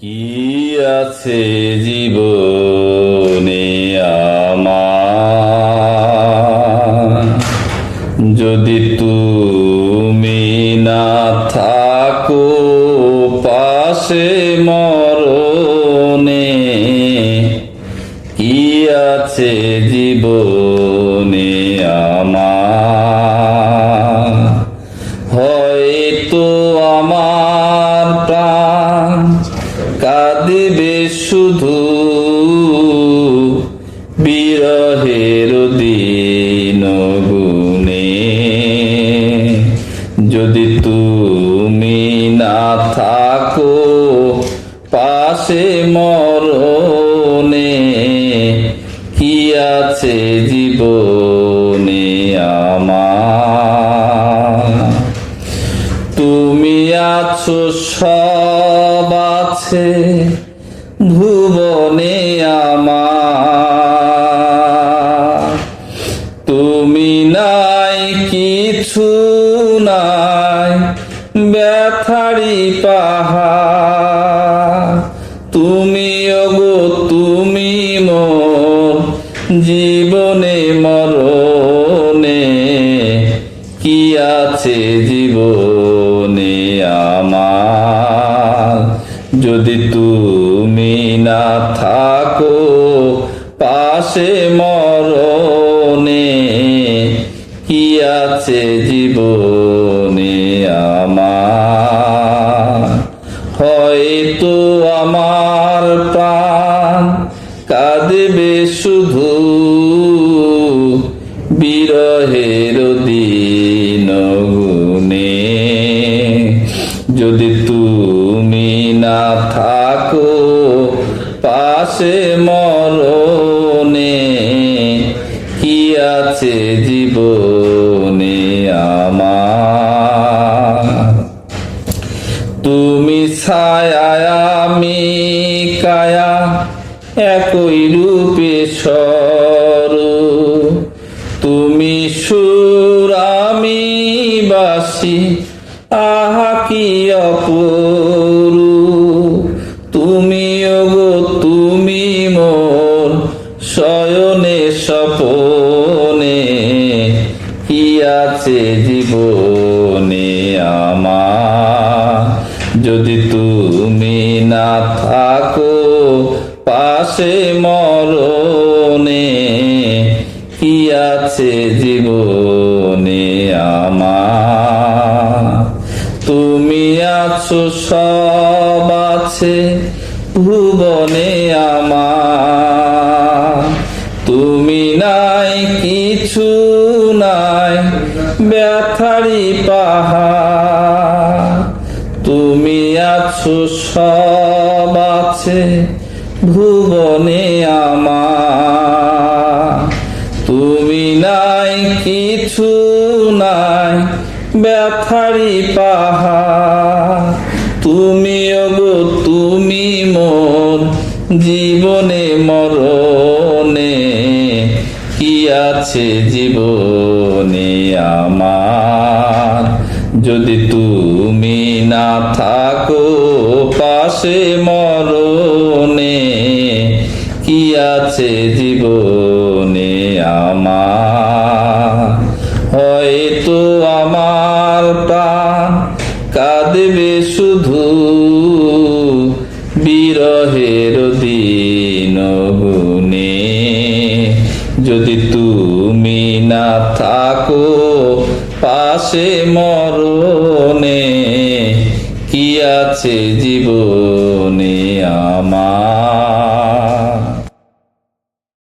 কি আছে জীবনে আমার? যদি তুমি না থাকো পাশে মরণে বিরহের দিন গুনে যদি তুমি না থাকো পাশে মরণে, কি আছে জীবনে আমার? তুমি আছো, সব আছে। ভুবনে আমার। তুমি নাই, কিছু নাই ব্যথারি পাহা তুমি ওগো, তুমি মোর জীবনে, মরণে। কি আছে জীবনে আমার? যদি তুমি থাকো, পাশে মরণে, কি আছে জীবনে আমার? হয়তো আমার প্রাণ কাঁদবে শুধু বিরহের দিন গুনে যদি তুমি না থাকো পাশে মরণে, কি আছে জীবনে আমার? তুমি ছায়া, আমি কায়া, একই রূপে সর তুমি সুর, আমি বাসি, আহা কি অপরু আছে জীবনে আমার। যদি তুমি না থাকো পাশে মরণে, কি আছে জীবনে আমার? তুমি আছো, সব আছে ভুবনে আমার। তুমি নাই কিছু নাই ব্যথারি পাহা তুমি আছো, সব আছে, ভুবনে আমার। তুমি নাই, কিছু নাই ব্যথারি পাহা তুমি, ওগো, তুমি মোর জীবনে মরণে আছে জীবনে আমার। যদি তুমি না থাকো পাশে মরণে, কি আছে জীবনে আমার? হয়তো আমার প্রাণ কাঁদবে শুধু বিরহের দিন গুনে যদি তুমি না থাকো পাশে মরণে কি আছে জীবনে আমার?